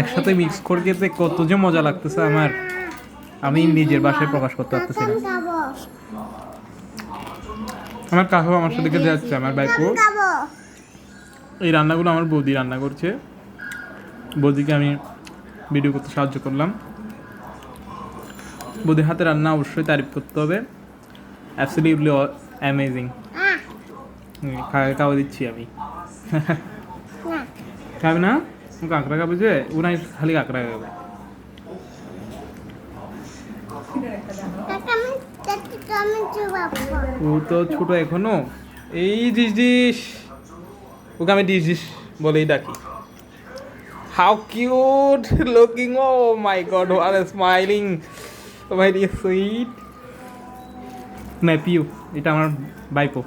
একসাথে মিক্স করে খেতে কত যে মজা লাগতেছে আমার। আমি নিজের বাসায় প্রকাশ করতে পারতেছি না। আমার কাকু আমার সাথে খেতে যাচ্ছে, আমার বাইকও খাব এই রান্নাগুলো আমার বৌদি রান্না করছে। বৌদিকে আমি ভিডিও করতে সাহায্য করলাম। বৌদির হাতে রান্না অবশ্যই তারিফ করতে হবে। অ্যাবসলিউটলি অ্যামেজিং খাওয়া দিচ্ছি আমি। খাবে না? কাঁকড়া খাবে যে, ও নাই খালি কাঁকড়া খাবে। ও তো ছোট এখনও। এই ডিস ডিস ওকে আমি ডিস ডিস বলেই ডাকি। How cute looking oh my god R smiling my dear sweet ম্যাপিউ এটা আমার বাইপো।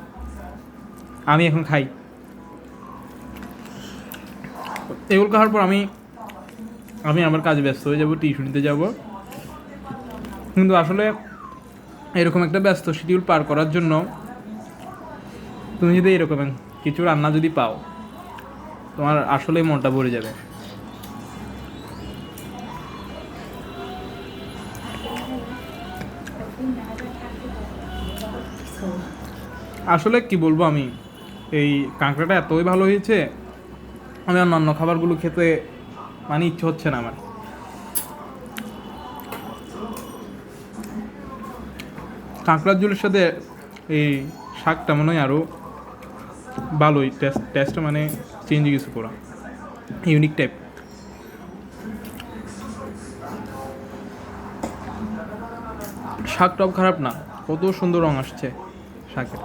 আমি এখন খাই। এগুলো খাওয়ার পর আমি আমি আমার কাজে ব্যস্ত হয়ে যাব, টিউশনিতে যাব। কিন্তু আসলে এরকম একটা ব্যস্ত শিডিউল পার করার জন্য তুমি যদি এরকম কিছু রান্না যদি পাও, তোমার আসলেই মনটা ভরে যাবে। আসলে কি বলব আমি? এই কাঁকড়াটা এতই ভালো হয়েছে, আমি অন্যান্য খাবারগুলো খেতে মানে ইচ্ছে হচ্ছে না আমার। কাঁকড়ার ঝোলের সাথে এই শাকটা মনে হয় আরও ভালোই টেস্ট টেস্টটা মানে চেঞ্জ কিছু করা ইউনিক টাইপ শাকটাও খারাপ না, কত সুন্দর রং আসছে শাকের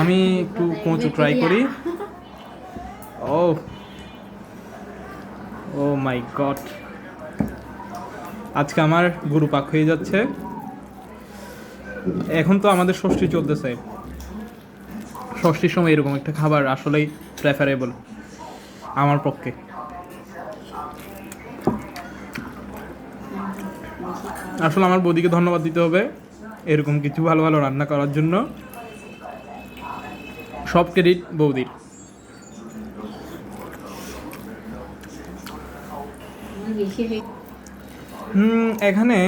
আমি একটু কচু ট্রাই করি। ও ও মাই গড আজকে আমার গুরু পাক হয়ে যাচ্ছে। এখন তো আমাদের ষষ্ঠী চলতেছে। ষষ্ঠীর সময় এরকম একটা খাবার আসলেই প্রেফারেবল আমার পক্ষে। আসলে আমার বৌদিকে ধন্যবাদ দিতে হবে। এরকম কিছু ভালো ভালো রান্না করার জন্য। সব ক্রেডিট বৌদির। হুম, এখানে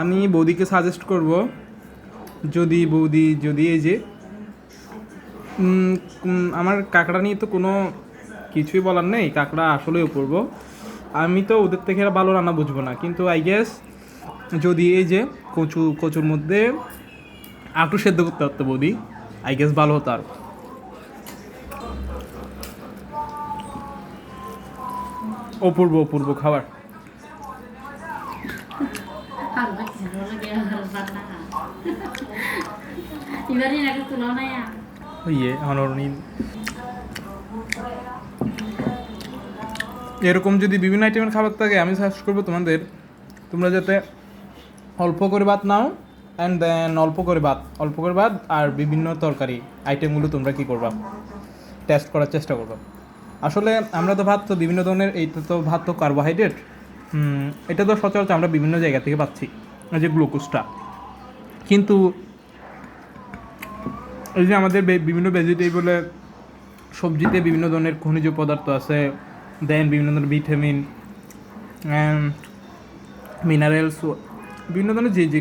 আমি বৌদিকে সাজেস্ট করব। যদি বৌদি, যদি এই যে আমার কাঁকড়া নিয়ে তো কোনো কিছুই বলার নেই, কাঁকড়া আসলেই করব আমি তো ওদের থেকে ভালো রান্না বুঝব না, কিন্তু আই গেস যদি এই যে কচু, কচুর মধ্যে আটু সেদ্ধ করতে পারতো বৌদি। আই গেস ভালো হতো আর। অপূর্ব অপূর্ব খাবার. ইয়ে এরকম যদি বিভিন্ন আইটেমের খাবার থাকে, আমি সাজেস্ট করব তোমাদের। তোমরা যাতে অল্প করে ভাত নাও অ্যান্ড দেন অল্প করে ভাত, অল্প করে ভাত আর বিভিন্ন তরকারি আইটেমগুলো তোমরা কি করবা? টেস্ট করার চেষ্টা করবা। আসলে আমরা তো ভাত তো বিভিন্ন ধরনের এইটা তো ভাত তো কার্বোহাইড্রেট এটা তো সচরাচর আমরা বিভিন্ন জায়গা থেকে পাচ্ছি, এই যে গ্লুকোজটা কিন্তু এই যে আমাদের বিভিন্ন ভেজিটেবলে সবজিতে বিভিন্ন ধরনের খনিজ পদার্থ আছে দেন বিভিন্ন ধরনের ভিটামিন অ্যান্ড মিনারেলস বিভিন্ন ধরনের যে যে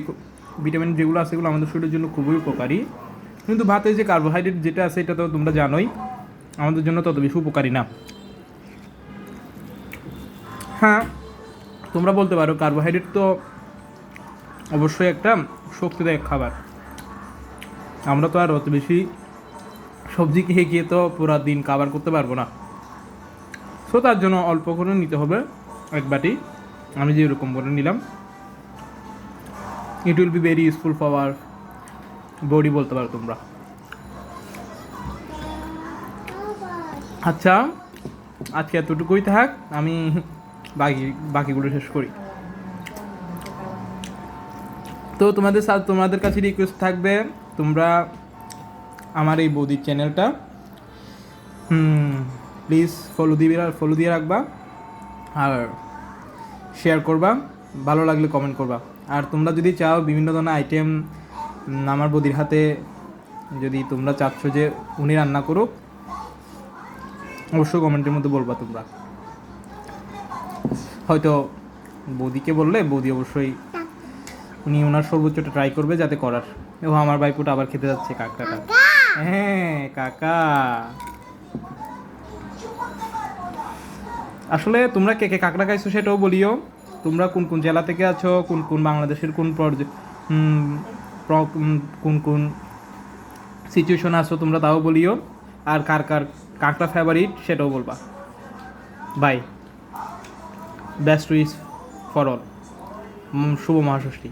ভিটামিন যেগুলো আছে সেগুলো আমাদের শরীরের জন্য খুবই উপকারী। কিন্তু ভাতে যে কার্বোহাইড্রেট যেটা আছে এটা তো তোমরা জানোই, আমাদের জন্য তত বেশি উপকারী না। হ্যাঁ তোমরা বলতে পারো কার্বোহাইড্রেট তো অবশ্যই একটা শক্তিদায়ক খাবার। আমরা তো আর অত বেশি সবজি খেয়ে গিয়ে তো পুরো দিন কাবার করতে পারব না। সো তার জন্য অল্প করে নিতে হবে, এক বাটি। আমি যে এরকম করে নিলাম। It will be very useful for our body বলতে পারো তোমরা। আচ্ছা আজকে এতটুকুই থাক, আমি বাকি, বাকিগুলো শেষ করি। তো তোমাদের সাথে, তোমাদের কাছে রিকোয়েস্ট থাকবে, তোমরা আমার এই বৌদির চ্যানেলটা প্লিজ ফলো দিবে ফলো দিয়ে রাখবা, আর শেয়ার করবা, ভালো লাগলে কমেন্ট করবা। আর তোমরা যদি চাও বিভিন্ন ধরনের আইটেম আমার বদির হাতে যদি তোমরা চাচ্ছ যে উনি রান্না করুক অবশ্যই কমেন্টের মধ্যে বলবা তোমরা। হয়তো বৌদিকে বললে বৌদি অবশ্যই উনি ওনার সর্বোচ্চটা ট্রাই করবে যাতে করার। ও আমার ভাইপুটা আবার খেতে যাচ্ছে কাকাটা হ্যাঁ কাকা। আসলে তোমরা কে কে কাঁকড়া খাইছো সেটাও বলিও। তোমরা কোন কোন জেলা থেকে আছো? কোন কোন বাংলাদেশের কোন কোন কোন সিচুয়েশন আছো তোমরা তাও বলিও। আর কার কার কাকটা ফেভারিট সেটাও বলবা। Bye best wish for all Shubho মহাষষ্ঠী।